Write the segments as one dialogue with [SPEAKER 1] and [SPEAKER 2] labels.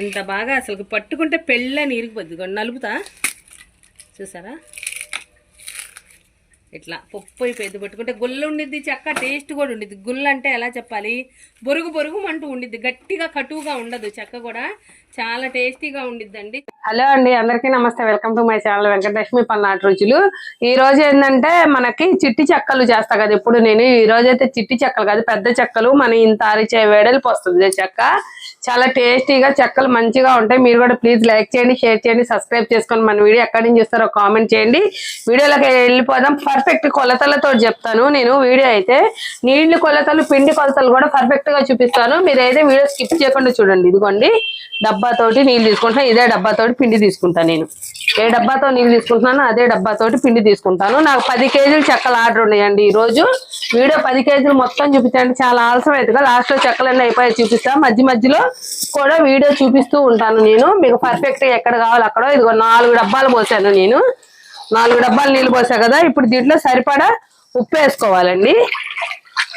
[SPEAKER 1] ఎంత బాగా అసలు పట్టుకుంటే పెళ్ళని ఇరిగిపోద్ది నలుపుతా. చూసారా? ఇట్లా పప్పు అయిపోయింది పట్టుకుంటే గుల్ల ఉండిద్ది చెక్క టేస్ట్ కూడా ఉండిద్ది. గుల్ల అంటే ఎలా చెప్పాలి? బొరుగు బొరుగు అంటూ ఉండిద్ది. గట్టిగా కటువుగా ఉండదు చెక్క కూడా. చాలా టేస్టీగా ఉండిద్దండి.
[SPEAKER 2] హలో అండి అందరికీ నమస్తే. Welcome to my channel Venkatalakshmi పల్నాటి రుచులు. ఈ రోజు ఏంటంటే మనకి చిట్టి చెక్కలు చేస్తా కదా. ఇప్పుడు నేను ఈ రోజు అయితే చిట్టి చెక్కలు కాదు పెద్ద చెక్కలు. మన ఇంత అరిచే వేడలిపి వస్తుంది చెక్క. చాలా టేస్టీగా చెక్కలు మంచిగా ఉంటాయి. మీరు కూడా ప్లీజ్ లైక్ చేయండి షేర్ చేయండి సబ్స్క్రైబ్ చేసుకొని మన వీడియో ఎక్కడి నుంచి చూస్తారో కామెంట్ చేయండి. వీడియోలోకి వెళ్ళిపోదాం. పర్ఫెక్ట్ కొలతలతో చెప్తాను నేను వీడియో అయితే. నీళ్ళు కొలతలు పిండి కొలతలు కూడా పర్ఫెక్ట్గా చూపిస్తాను. మీరైతే వీడియో స్కిప్ చేయకుండా చూడండి. ఇదిగోండి డబ్బాతోటి నీళ్ళు తీసుకుంటాను ఇదే డబ్బాతోటి పిండి తీసుకుంటాను నేను. ఏ డబ్బాతో నీళ్ళు తీసుకుంటున్నానో అదే డబ్బాతోటి పిండి తీసుకుంటాను. నాకు పది కేజీలు చెక్కలు ఆర్డర్ ఉన్నాయండి ఈరోజు. వీడియో పది కేజీలు మొత్తం చూపించండి చాలా ఆలస్యం అవుతుంది లాస్ట్లో చెక్కలన్నీ అయిపోయి చూపిస్తాను మధ్య మధ్యలో కూడా వీడియో చూపిస్తూ ఉంటాను నేను. మీకు పర్ఫెక్ట్గా ఎక్కడ కావాలి అక్కడ. ఇదిగో నాలుగు డబ్బాలు పోసాను నేను. నాలుగు డబ్బాలు నీళ్ళు పోసా కదా. ఇప్పుడు దీంట్లో సరిపడా ఉప్పు వేసుకోవాలండి.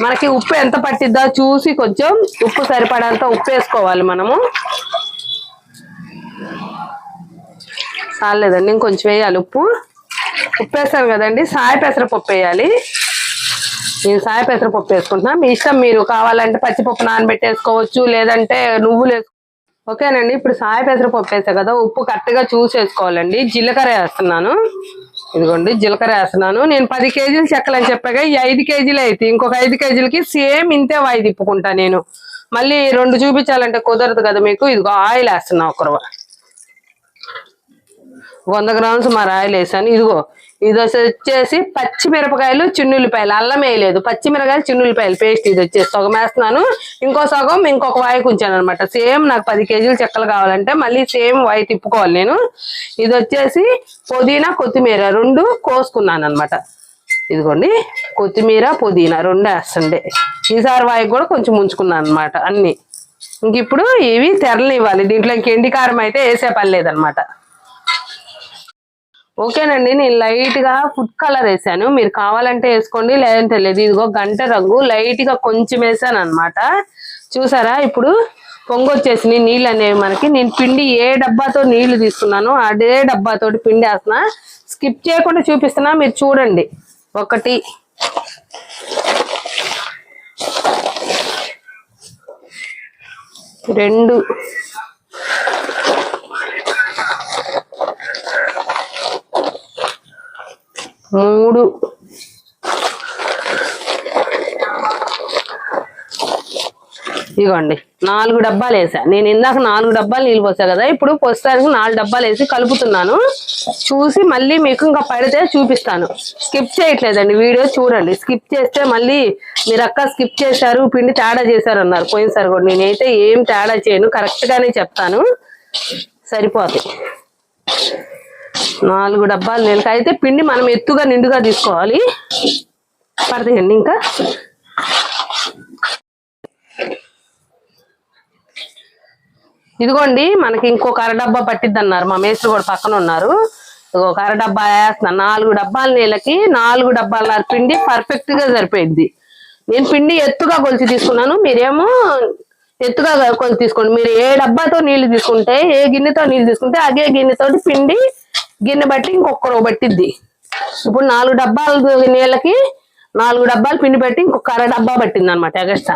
[SPEAKER 2] మనకి ఉప్పు ఎంత పట్టిద్దో చూసి కొంచెం ఉప్పు సరిపడంత ఉప్పు వేసుకోవాలి మనము. కాలేదండి ఇంకొంచెం వేయాలి ఉప్పు. ఉప్పు వేస్తాను కదండి సాయ పెసరపప్పు వేయాలి. నేను సాయ పెసరపప్పు వేసుకుంటున్నా. మీ ఇష్టం మీరు కావాలంటే పచ్చిపప్పు నానబెట్టేసుకోవచ్చు లేదంటే నువ్వులు వేసుకో ఓకేనండి ఇప్పుడు సాయ పెసరపప్పు వేసా కదా ఉప్పు కరెక్ట్గా చూసి వేసుకోవాలండి జీలకర్ర వేస్తున్నాను. ఇదిగోండి జీలకర్ర వేస్తున్నాను. నేను పది కేజీలు చెక్కలని చెప్పాగా ఈ ఐదు కేజీలు అయితే ఇంకొక ఐదు కేజీలకి సేమ్ ఇంతే వాయి తిప్పుకుంటా నేను. మళ్ళీ రెండు చూపించాలంటే కుదరదు కదా మీకు. ఇదిగో ఆయిల్ వేస్తున్నా ఒకరు వంద గ్రామ్స్ మా రాయలు వేసాను. ఇదిగో ఇది వచ్చేసి పచ్చిమిరపకాయలు చిన్నుల్లిపాయలు. అల్లం వేయలేదు. పచ్చిమిరకాయలు చిన్నుల్లిపాయలు. పేస్ట్ ఇది వచ్చేసి సగం వేస్తున్నాను. ఇంకో సగం ఇంకొక వాయి ఉంచాను అనమాట సేమ్ నాకు పది కేజీలు చెక్కలు కావాలంటే మళ్ళీ సేమ్ వాయి తిప్పుకోవాలి నేను. ఇది వచ్చేసి పుదీనా కొత్తిమీర రెండు కోసుకున్నాను అనమాట ఇదిగోండి కొత్తిమీర పుదీనా రెండు వేస్తుండే. ఈసారి వాయికి కూడా కొంచెం ఉంచుకున్నాను అనమాట అన్నీ. ఇంక ఇప్పుడు ఇవి తెరలివ్వాలి దీంట్లో ఇంక ఎండి కారం అయితే వేసే పని లేదనమాట ఓకేనండి నేను లైట్గా ఫుడ్ కలర్ వేసాను. మీరు కావాలంటే వేసుకోండి లేదంటే లేదు. ఇదిగో గంట రంగు లైట్గా కొంచెం వేసాను అనమాట చూసారా? ఇప్పుడు పొంగొచ్చేసి నీళ్ళు అనేవి మనకి. నేను పిండి ఏ డబ్బాతో నీళ్ళు తీసుకున్నాను అదే డబ్బాతోటి పిండి వేస్తున్నా. స్కిప్ చేయకుండా చూపిస్తున్నా మీరు చూడండి. ఒకటి. రెండు. మూడు. ఇదిగోండి నాలుగు డబ్బాలు వేసా. నేను ఇందాక నాలుగు డబ్బాలు నీళ్ళు పోసా కదా ఇప్పుడు పోస్తానికి నాలుగు డబ్బాలు వేసి కలుపుతున్నాను. చూసి మళ్ళీ మీకు ఇంకా పడితే చూపిస్తాను. స్కిప్ చేయట్లేదండి వీడియో చూడండి. స్కిప్ చేస్తే మళ్ళీ మీరు అక్క స్కిప్ చేశారు పిండి తేడా చేశారు అన్నారు. పోయినసారి కూడా నేనైతే ఏం తేడా చేయను కరెక్ట్గానే చెప్తాను. సరిపోతాయి. నాలుగు డబ్బాలు నెలకి అయితే పిండి మనం ఎత్తుగా నిండుగా తీసుకోవాలి. పడతాయండి ఇంకా. ఇదిగోండి మనకి ఇంకొక అరడబ్బా పట్టిద్ది అన్నారు మా మేస్త్రి కూడా పక్కన ఉన్నారు. ఒక అరడబ్బా వేస్తున్నా నాలుగు డబ్బాల నీళ్ళకి నాలుగు డబ్బాల పిండి పర్ఫెక్ట్గా సరిపోయింది. నేను పిండి ఎత్తుగా కొలిచి తీసుకున్నాను. మీరేమో ఎత్తుగా కొలిచి తీసుకోండి. మీరు ఏ డబ్బాతో నీళ్ళు తీసుకుంటే ఏ గిన్నెతో నీళ్ళు తీసుకుంటే అదే గిన్నెతోటి పిండి గిన్నె బట్టి ఇంకొకరు పట్టిద్ది. ఇప్పుడు నాలుగు డబ్బాలు నీళ్ళకి నాలుగు డబ్బాలు పిండి పెట్టి ఇంకొక అర డబ్బా పట్టింది అనమాట ఎగస్ట్రా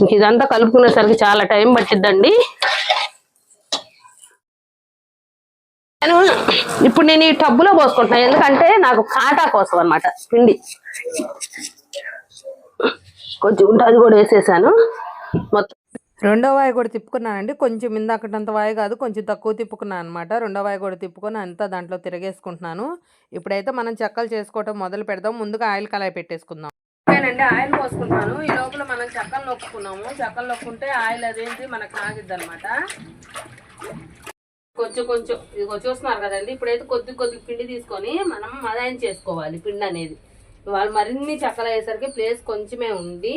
[SPEAKER 2] ఇంక ఇదంతా కలుపుకునేసరికి చాలా టైం పట్టిద్దండి. నేను ఇప్పుడు నేను ఈ టబ్బులో పోసుకుంటున్నాను ఎందుకంటే నాకు కాటా కోసం అనమాట పిండి. కొంచెం ఉంటుంది కూడా వేసేసాను. మొత్తం
[SPEAKER 1] రెండో వాయి కూడా తిప్పుకున్నానండి. కొంచెం ఇందాకటంత వాయి కాదు కొంచెం తక్కువ తిప్పుకున్నాను అనమాట రెండో వాయి కూడా తిప్పుకొని అంతా దాంట్లో తిరగేసుకుంటున్నాను. ఇప్పుడైతే మనం చెక్కలు చేసుకోవటం మొదలు పెడదాం. ముందుగా ఆయిల్ కళాయి పెట్టేసుకుందాం. ఓకేనండి ఆయిల్ పోసుకుంటాను ఈ లోపల మనం చెక్కలు నొక్కున్నాము చెక్కలు నొక్కుంటే ఆయిల్ అదేంటి మనకు ఆగిద్ది అనమాట కొంచెం కొంచెం. ఇదిగో చూస్తున్నారు కదండి. ఇప్పుడైతే కొద్ది కొద్ది పిండి తీసుకొని మనం మదాయం చేసుకోవాలి. పిండి అనేది. వాళ్ళు మరిన్ని చెక్కలు అయ్యేసరికి ప్లేస్ కొంచెమే ఉంది.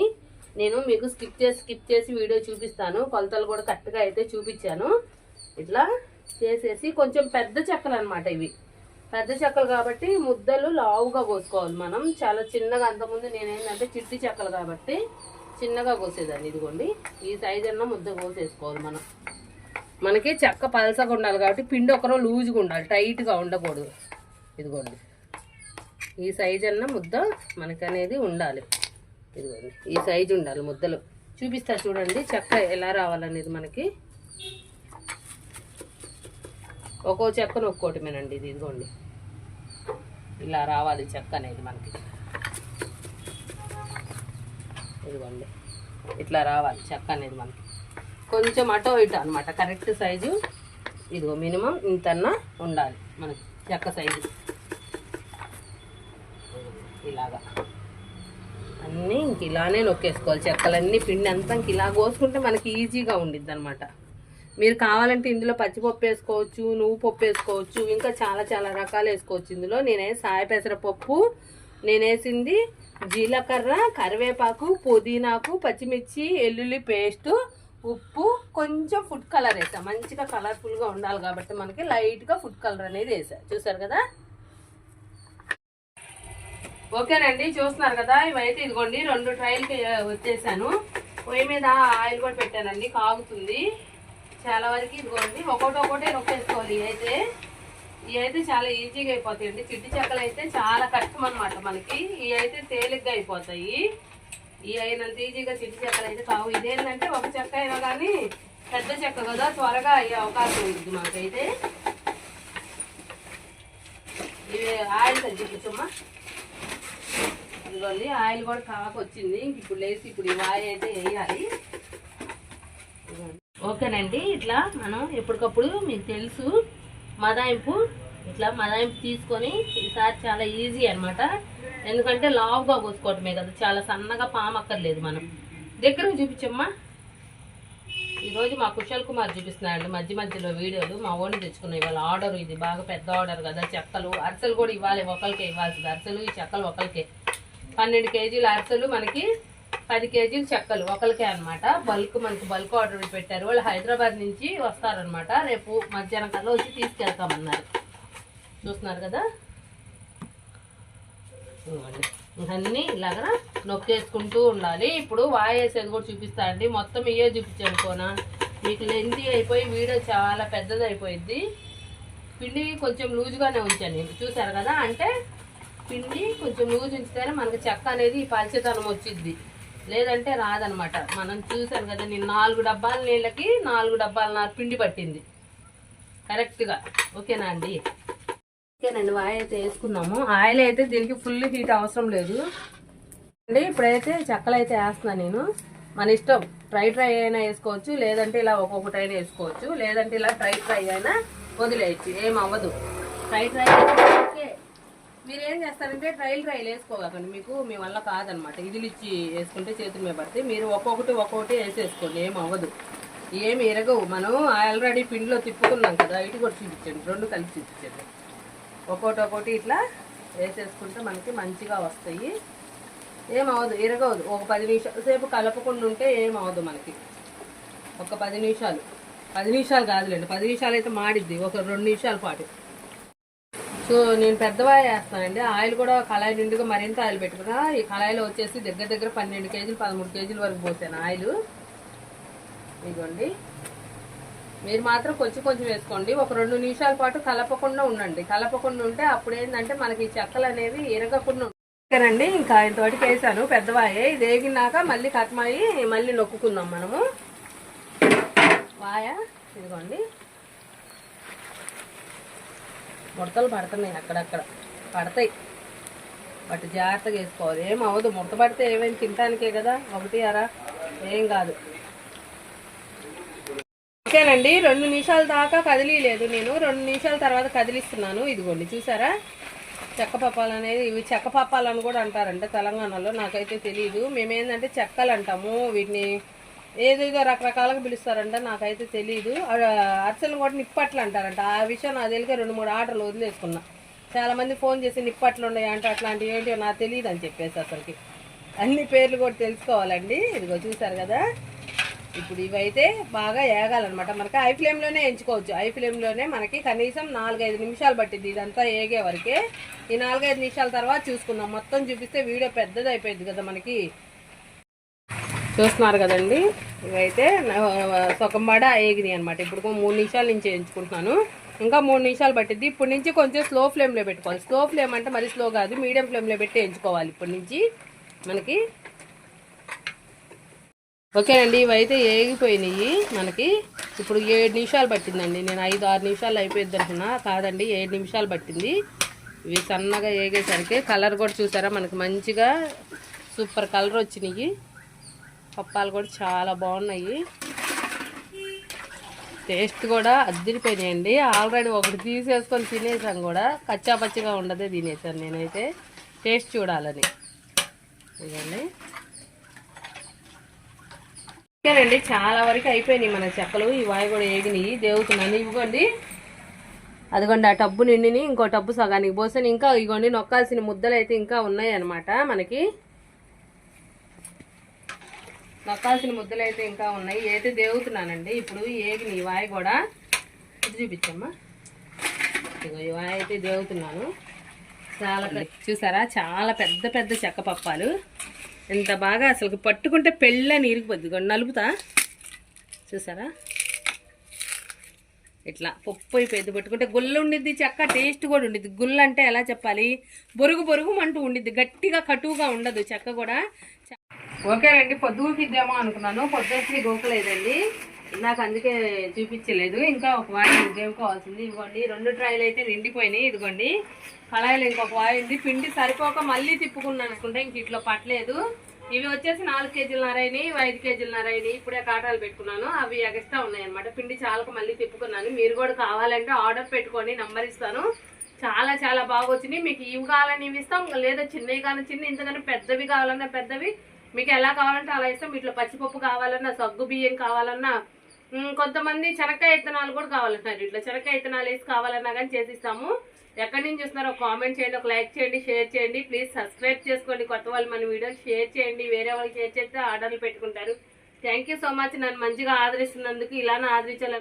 [SPEAKER 1] నేను మీకు స్కిప్ చేసి స్కిప్ చేసి వీడియో చూపిస్తాను. కొలతలు కూడా కరెక్ట్గా అయితే చూపించాను. ఇట్లా చేసేసి కొంచెం పెద్ద చెక్కలు అనమాట ఇవి. పెద్ద చెక్కలు కాబట్టి ముద్దలు లావుగా కోసుకోవాలి మనం. చాలా చిన్నగా అంతకుముందు నేనేంటంటే చిట్టి చెక్కలు కాబట్టి చిన్నగా కోసేదాన్ని. ఇదిగోండి ఈ సైజ్ అన్న ముద్ద కోసేసుకోవాలి మనం. మనకి చెక్క పలసగా ఉండాలి కాబట్టి పిండి ఒకరో లూజ్గా ఉండాలి టైట్గా ఉండకూడదు. ఇదిగోండి ఈ సైజ్ అన్న ముద్ద మనకనేది ఉండాలి. ఇదిగోండి ఈ సైజు ఉండాలి ముద్దలు. చూపిస్తా చూడండి చెక్క ఎలా రావాలనేది మనకి. ఒక్కో చెక్కను ఒక్కోటిమేనండి ఇది ఇదిగోండి. ఇలా రావాలి చెక్క అనేది మనకి. ఇదిగోండి ఇట్లా రావాలి చెక్క అనేది మనకి. కొంచెం అటో ఇటో అనమాట కరెక్ట్ సైజు ఇదిగో మినిమం ఇంతన్నా ఉండాలి మనకి చెక్క సైజు ఇలాగా అన్నీ ఇంక ఇలానే నొక్కేసుకోవాలి. చెక్కలన్నీ పిండి అంతా ఇంక ఇలా కోసుకుంటే మనకి ఈజీగా ఉండిద్ది అనమాట మీరు కావాలంటే ఇందులో పచ్చిపప్పు వేసుకోవచ్చు నువ్వు పప్పు వేసుకోవచ్చు ఇంకా చాలా చాలా రకాలు వేసుకోవచ్చు. ఇందులో నేనే సాయ పెసరపప్పు నేనేసింది జీలకర్ర కరివేపాకు పుదీనాకు పచ్చిమిర్చి ఎల్లుల్లి పేస్టు ఉప్పు కొంచెం ఫుడ్ కలర్ వేసా. మంచిగా కలర్ఫుల్గా ఉండాలి కాబట్టి మనకి లైట్గా ఫుడ్ కలర్ అనేది వేసా. చూసారు కదా? ఓకేనండి చూస్తున్నారు కదా ఇవైతే ఇదిగోండి రెండు ట్రైల్కి వచ్చేసాను. పొయ్యి మీద ఆయిల్ కూడా పెట్టానండి కాగుతుంది. చాలా వరకు ఇదిగోండి ఒకటి ఒకటే నొక్కేసుకోవాలి అయితే ఇవైతే చాలా ఈజీగా అయిపోతాయండి. చిట్టి చెక్కలు అయితే చాలా కష్టం అనమాట మనకి. ఇవి అయితే తేలిగ్గా అయిపోతాయి. ఇవి అయినంత ఈజీగా చిట్టి చెక్కలు అయితే కావు. ఇదేంటంటే ఒక చెక్క అయినా కానీ పెద్ద చెక్క కదా త్వరగా అయ్యే అవకాశం ఉంది మాకైతే ఇవి ఆయిల్ తగ్గించమ్మా ఇదిగోండి ఆయిల్ కూడా కాకొచ్చింది. ఇంక ఇప్పుడు లేసి ఇప్పుడు ఈ ఆయిల్ అయితే వేయాలి. ఓకేనండి ఇట్లా మనం ఎప్పటికప్పుడు మీకు తెలుసు మదాయింపు ఇట్లా మదాయింపు తీసుకొని ఈసారి చాలా ఈజీ అనమాట ఎందుకంటే లావుగా కోసుకోవటమే కదా చాలా సన్నగా పామక్కర్లేదు మనం. దగ్గర చూపించమ్మా. ఈరోజు మా కుశల్ కుమార్ చూపిస్తున్నాడు మధ్య మధ్యలో వీడియోలు. మా ఓన్ తెచ్చుకున్నాయి వాళ్ళ ఆర్డర్ ఇది. బాగా పెద్ద ఆర్డర్ కదా చెక్కలు అరిసెలు కూడా ఇవ్వాలి ఒకరికే ఇవ్వాల్సింది. అరిసెలు ఈ చెక్కలు ఒకరికే పన్నెండు కేజీల అరసలు మనకి పది కేజీలు చెక్కలు ఒకరికే అన్నమాట. బల్క్ మనకి బల్క్ ఆర్డర్ పెట్టారు. వాళ్ళు హైదరాబాద్ నుంచి వస్తారనమాట రేపు మధ్యాహ్నం కల్లా వచ్చి తీసుకెళ్తామన్నారు. చూస్తున్నారు కదా? ఇవన్నీ ఇలాగా నొక్కేసుకుంటూ ఉండాలి. ఇప్పుడు వాయేసేది కూడా చూపిస్తా అండి. మొత్తం ఇయే చూపించాను కోనా. మీకు లెంతి అయిపోయి వీడియో చాలా పెద్దది అయిపోయింది పిండి కొంచెం లూజుగానే ఉంచాను చూసారు కదా? అంటే పిండి కొంచెం లూజ్ ఉంచితేనే మనకి చెక్క అనేది పలిచేతనం వచ్చింది లేదంటే రాదనమాట. మనం చూసాను కదా నేను నాలుగు డబ్బాల నీళ్ళకి నాలుగు డబ్బాల నా పిండి పట్టింది. కరెక్ట్గా. ఓకేనా అండి? ఓకేనండి ఆయిల్ అయితే వేసుకున్నాము. ఆయిల్ అయితే దీనికి ఫుల్ హీట్ అవసరం లేదు. అండి ఇప్పుడైతే చెక్కలు అయితే వేస్తున్నాను నేను. మన ఇష్టం ట్రై ట్రై అయినా వేసుకోవచ్చు లేదంటే ఇలా ఒక్కొక్కటి అయినా వేసుకోవచ్చు. లేదంటే ఇలా ట్రై ట్రై అయినా వదిలేయచ్చు ఏం అవ్వదు ట్రై ట్రై మీరు ఏం చేస్తారంటే ట్రైల్ ట్రైల్ వేసుకోకండి మీకు మీ వల్ల కాదనమాట. ఇదిలు ఇచ్చి వేసుకుంటే చేతుల మీద పడితే మీరు ఒక్కొక్కటి ఒక్కొక్కటి వేసేసుకోండి. ఏం అవ్వదు. ఏమి ఎరగవు మనం ఆల్రెడీ పిండిలో తిప్పుకున్నాం కదా ఇటు కూడా చూపించండి. రెండు కలిపి చూపించండి. ఒక్కోటి ఒక్కోటి ఇట్లా వేసేసుకుంటే మనకి మంచిగా వస్తాయి. ఏమవదు ఇరగవదు ఒక పది నిమిషాలు సేపు కలపకుండా ఉంటే ఏమవదు మనకి. ఒక పది నిమిషాలు. పది నిమిషాలు కాదులేండి. పది నిమిషాలు అయితే మాడిద్ది. ఒక రెండు నిమిషాల పాటు. సో నేను పెద్దవా వేస్తానండి. ఆయిల్ కూడా కళాయి నిండుగా మరింత ఆయిల్ పెట్టుకున్నా ఈ కళాయిలో వచ్చేసి దగ్గర దగ్గర పన్నెండు కేజీలు పదమూడు కేజీల వరకు పోసాను ఆయిల్. ఇదిగోండి. మీరు మాత్రం కొంచెం కొంచెం వేసుకోండి. ఒక రెండు నిమిషాల పాటు కలపకుండా ఉండండి. కలపకుండా ఉంటే అప్పుడు ఏంటంటే మనకి ఈ చెక్కలు అనేవి ఇరగకుండా ఉంటాయి. ఓకేనండి ఇంకా ఇంతవరకు వేసాను. పెద్దవాయే. ఇది వేగినాక మళ్ళీ కట్మాయి మళ్ళీ నొక్కుకుందాం మనము. వాయ ఇదిగోండి. ముడతలు పడుతున్నాయి అక్కడక్కడ. పడతాయి. బట్ జాగ్రత్తగా వేసుకోవాలి. ఏం అవ్వదు. ముడత పడితే ఏమైనా తినటానికే కదా? ఒకటి అరా ఏం కాదు. ఓకేనండి రెండు నిమిషాల దాకా కదిలీలేదు నేను. రెండు నిమిషాల తర్వాత కదిలిస్తున్నాను. ఇదిగోండి చూసారా? చెక్క పప్పాలు అనేది ఇవి చెక్క పప్పాలని కూడా అంటారంట తెలంగాణలో. నాకైతే తెలియదు మేమేందంటే చెక్కలు అంటాము. వీటిని ఏదేదో రకరకాలుగా పిలుస్తారంట నాకైతే తెలియదు అరిసెలు కూడా నిప్పట్లు అంటారంట. ఆ విషయం నాకు తెలియక రెండు మూడు ఆర్డర్లు వదిలేసుకున్నా. చాలా మంది ఫోన్ చేసి నిప్పట్లు ఉన్నాయి అంటే అట్లాంటివి ఏంటో నాకు తెలియదు అని చెప్పేసి అసలుకి. అన్ని పేర్లు కూడా తెలుసుకోవాలండి. ఇదిగో చూసారు కదా. ఇప్పుడు ఇవైతే బాగా ఏగాలన్నమాట. మనకి ఐ ఫ్లేమ్లోనే ఎంచుకోవచ్చు. ఐ ఫ్లేమ్లోనే మనకి కనీసం నాలుగైదు నిమిషాలు పట్టింది ఇదంతా ఏగే వరకే. ఈ నాలుగైదు నిమిషాల తర్వాత చూసుకుందాం. మొత్తం చూపిస్తే వీడియో పెద్దది అయిపోయింది కదా మనకి. చూస్తున్నారు కదండి. ఇవైతే సొకంబాడ ఏగినాయి అనమాట ఇప్పుడు మూడు నిమిషాల నుంచి ఎంచుకుంటున్నాను ఇంకా మూడు నిమిషాలు పట్టింది ఇప్పటి నుంచి కొంచెం స్లో ఫ్లేమ్లో పెట్టుకోవాలి. స్లో ఫ్లేమ్ అంటే మరి స్లో కాదు. మీడియం ఫ్లేమ్లో పెట్టి ఎంచుకోవాలి ఇప్పటి నుంచి మనకి. ఓకేనండి ఇవైతే ఏగిపోయినాయి మనకి. ఇప్పుడు ఏడు నిమిషాలు పట్టిందండి. నేను ఐదు ఆరు నిమిషాలు అయిపోయింది అనుకున్నా. కాదండి ఏడు నిమిషాలు పట్టింది. ఇవి సన్నగా ఏగేసరికి కలర్ కూడా చూసారా? మనకి మంచిగా సూపర్ కలర్ వచ్చినాయి. పప్పాలు కూడా చాలా బాగున్నాయి. టేస్ట్ కూడా అద్దరిపోయినాయండి. ఆల్రెడీ ఒకటి తీసేసుకొని తినేసాను కూడా. కచ్చా పచ్చిగా ఉండదే తినేసాను నేనైతే. టేస్ట్ చూడాలని. ఇదండి ఓకేనండి చాలా వరకు అయిపోయినాయి మన చెక్కలు ఇవి కూడా ఏగినాయి. దేవుతున్నాను. ఇవ్వండి. అదిగోండి ఆ టబ్బు నిండిని ఇంకో టబ్బు సగానికి పోసాను. ఇంకా ఇగోండి నొక్కాల్సిన ముద్దలు అయితే ఇంకా ఉన్నాయి అనమాట మనకి. నొక్కాల్సిన ముద్దలు అయితే ఇంకా ఉన్నాయి. అయితే దేవుతున్నానండి? ఇప్పుడు ఏగి ఈ వాయి కూడా ఇది చూపించమ్మా. ఇదిగో ఈ వాయి అయితే దేవుతున్నాను. చాలా చూసారా? చాలా పెద్ద పెద్ద చెక్క పప్పాలు. ఎంత బాగా అసలు పట్టుకుంటే పెళ్ళని ఇరిగిపోద్ది నలుపుతా. చూసారా? ఇట్లా పప్పు అయిపోయింది. పట్టుకుంటే గుల్ల ఉండిద్ది చెక్క టేస్ట్ కూడా ఉండిద్ది. గుల్ల అంటే ఎలా చెప్పాలి? బొరుగు బొరుగు అంటూ ఉండిద్ది. గట్టిగా కటువుగా ఉండదు. చెక్క కూడా ఓకేనండి పొద్దుకిద్దామో అనుకున్నాను. పొద్దుకి గోకలేదండి నాకు అందుకే చూపించలేదు. ఇంకా ఒక వాయి దేవుకోవాల్సింది ఇదిగోండి రెండు ట్రైలు అయితే నిండిపోయినాయి ఇదిగోండి. కళాయిలు ఇంకొక వాయి ఉంది. పిండి సరిపోక మళ్ళీ తిప్పుకున్నాను అనుకుంటే ఇంక ఇట్లా పట్టలేదు. ఇవి వచ్చేసి నాలుగు కేజీలన్నర అయినాయి ఇవి ఐదు కేజీలన్నర అయినాయి ఇప్పుడే కాటాలు పెట్టుకున్నాను. అవి ఎగస్ట్రా ఉన్నాయి అనమాట పిండి చాలక మళ్ళీ తిప్పుకున్నాను. మీరు కూడా కావాలంటే ఆర్డర్ పెట్టుకొని నంబర్ ఇస్తాను. చాలా చాలా బాగా వచ్చినాయి. మీకు ఇవి కావాలని ఇవి ఇస్తాం. లేదా చిన్నవి కానీ చిన్న ఇంతకన్నా పెద్దవి కావాలన్నా పెద్దవి. మీకు ఎలా కావాలంటే అలా ఇస్తాం. ఇట్లా పచ్చిపప్పు కావాలన్నా సగ్గు బియ్యం కావాలన్నా కొంతమంది శనక్కాయ విత్తనాలు కూడా కావాలంటున్నారు. ఇట్లా చెనక్కాయ ఇత్తనాలు వేసి కావాలన్నా కానీ చేసిస్తాము. ఎక్కడి నుంచి చూస్తున్నారో ఒక కామెంట్ చేయండి ఒక లైక్ చేయండి షేర్ చేయండి. ప్లీజ్ సబ్స్క్రైబ్ చేసుకోండి. కొత్త వాళ్ళు మన వీడియోస్ షేర్ చేయండి. వేరే వాళ్ళకి షేర్ చేస్తే ఆర్డర్లు పెట్టుకుంటారు. థ్యాంక్ యూ సో మచ్ నన్ను మంచిగా ఆదరిస్తున్నందుకు ఇలానే ఆదరించాలని